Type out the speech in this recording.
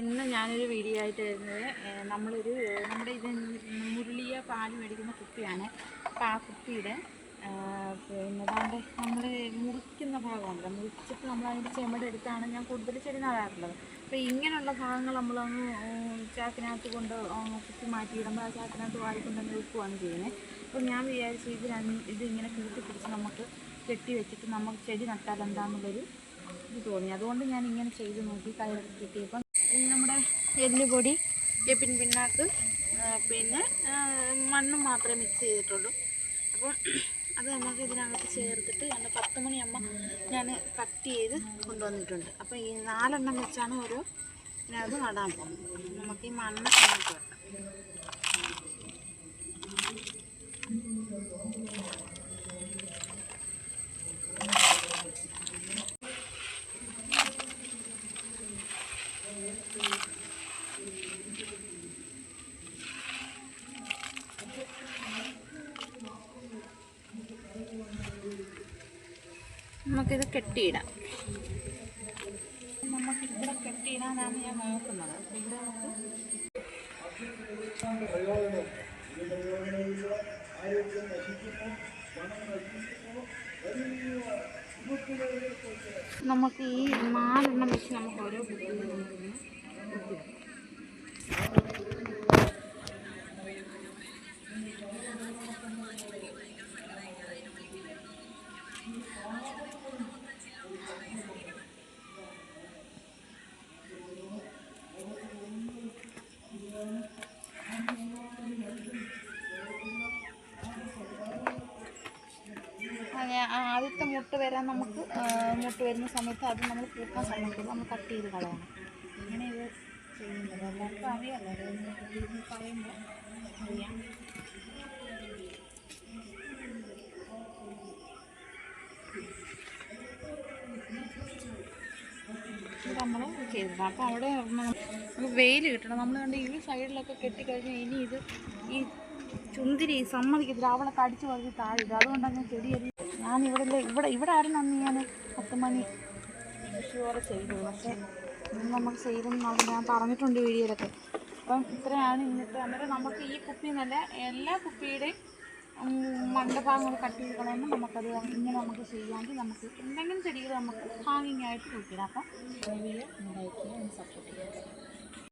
ഇന്ന് ഞാനൊരു വീഡിയോ ആയിട്ട് വരുന്നത് നമ്മളൊരു നമ്മുടെ ഇത് മുരളിയ പാൽ മേടിക്കുന്ന കുപ്പിയാണ്. അപ്പം ആ കുപ്പിയുടെ പിന്നെ അതാണ്ട് നമ്മൾ മുറിക്കുന്ന ഭാഗമുണ്ട് മുറിച്ചിട്ട് നമ്മൾ അതിന്റെ എടുത്താണ് ഞാൻ കൂടുതൽ ചെടി നടാറുള്ളത്. അപ്പോൾ ഇങ്ങനെയുള്ള ഭാഗങ്ങൾ നമ്മളൊന്ന് ചാക്കിനകത്ത് കൊണ്ട് കുത്തി മാറ്റിയിടുമ്പോൾ ആ ചാക്കിനകത്ത് വാരിക്കൊണ്ടങ്ങ് വെക്കുകയാണ് ചെയ്യുന്നത്. അപ്പോൾ ഞാൻ വിചാരിച്ചു ഇത് രണ്ട് ഇത് ഇങ്ങനെ കൂട്ടി പിടിച്ച് നമുക്ക് കെട്ടി വെച്ചിട്ട് നമുക്ക് ചെടി നട്ടാൽ എന്താണെന്നുള്ളൊരു ഇത് തോന്നി. അതുകൊണ്ട് ഞാൻ ഇങ്ങനെ ചെയ്ത് നോക്കി കയറി കിട്ടിയപ്പം നമ്മുടെ എല്ലുപൊടി വേപ്പിൻ പിണ്ണാക്ക് പിന്നെ മണ്ണും മാത്രമേ മിക്സ് ചെയ്തിട്ടുള്ളൂ. അപ്പോൾ അത് നമുക്ക് ഇതിനകത്ത് ചേർത്തിട്ട് എന്റെ പത്ത് മണിയമ്മ ഞാൻ കട്ട് ചെയ്ത് കൊണ്ടുവന്നിട്ടുണ്ട്. അപ്പോൾ ഈ നാലെണ്ണം വെച്ചാണ് ഓരോ ഇതിനകത്ത് നടാൻ പോകുന്നത്. നമുക്ക് ഈ മണ്ണ് നമുക്ക് വെക്കാം. നമുക്കിത് കെട്ടിയിടാം. നമുക്ക് ഇവിടെ കെട്ടിയിടാനാണ് ഞാൻ നോക്കുന്നത്. ഇവിടെ നമുക്ക് നമുക്ക് ഈ നാലെണ്ണം വെച്ച് നമുക്ക് ആദ്യത്തെ മുട്ട് വരാൻ നമുക്ക് മുട്ട് വരുന്ന സമയത്ത് അത് നമ്മൾ പൂക്കാൻ സമയത്ത് നമ്മൾ കട്ട് ചെയ്ത് കളയണം. ഇങ്ങനെ ഇത് ചെയ്യുന്നത്. എല്ലാവർക്കും അറിയാമല്ലോ പറയുമ്പോൾ നമ്മൾ ചെയ്തത് അപ്പോൾ അവിടെ വെയിൽ കിട്ടണം. നമ്മൾ കണ്ട് ഈ സൈഡിലൊക്കെ കെട്ടിക്കഴിഞ്ഞാൽ ഇനി ഇത് ഈ ചുന്തിരി സമ്മതിക്കത്തില്ല. അവളെ കടിച്ചു വളർത്തി താഴെ ഇടും അതുകൊണ്ടാണ് ഞാൻ ചെടിയരി ഞാൻ ഇവിടെ ഇവിടെ ഇവിടെ ആയിരുന്നു അന്ന് ഞാൻ പത്ത് മണി. കൃഷിയോടെ ചെയ്തു. പക്ഷേ ഇന്ന് നമുക്ക് ചെയ്തെന്ന് ഞാൻ പറഞ്ഞിട്ടുണ്ട് വീഡിയോയിലൊക്കെ. അപ്പം ഇത്രയാണ് ഇന്നത്തെ അന്നേരം നമുക്ക് ഈ കുപ്പി നല്ല എല്ലാ കുപ്പിയുടെയും മണ്ടഭാഗങ്ങൾ കട്ട് ചെയ്യണമെന്ന് നമുക്കത് ഇങ്ങനെ നമുക്ക് ചെയ്യാമെങ്കിൽ നമുക്ക് എന്തെങ്കിലും ചെടികൾ നമുക്ക് ഹാങ്ങിങ് ആയിട്ട് നോക്കിയിടാം അപ്പം സപ്പോർട്ട് ചെയ്യാം.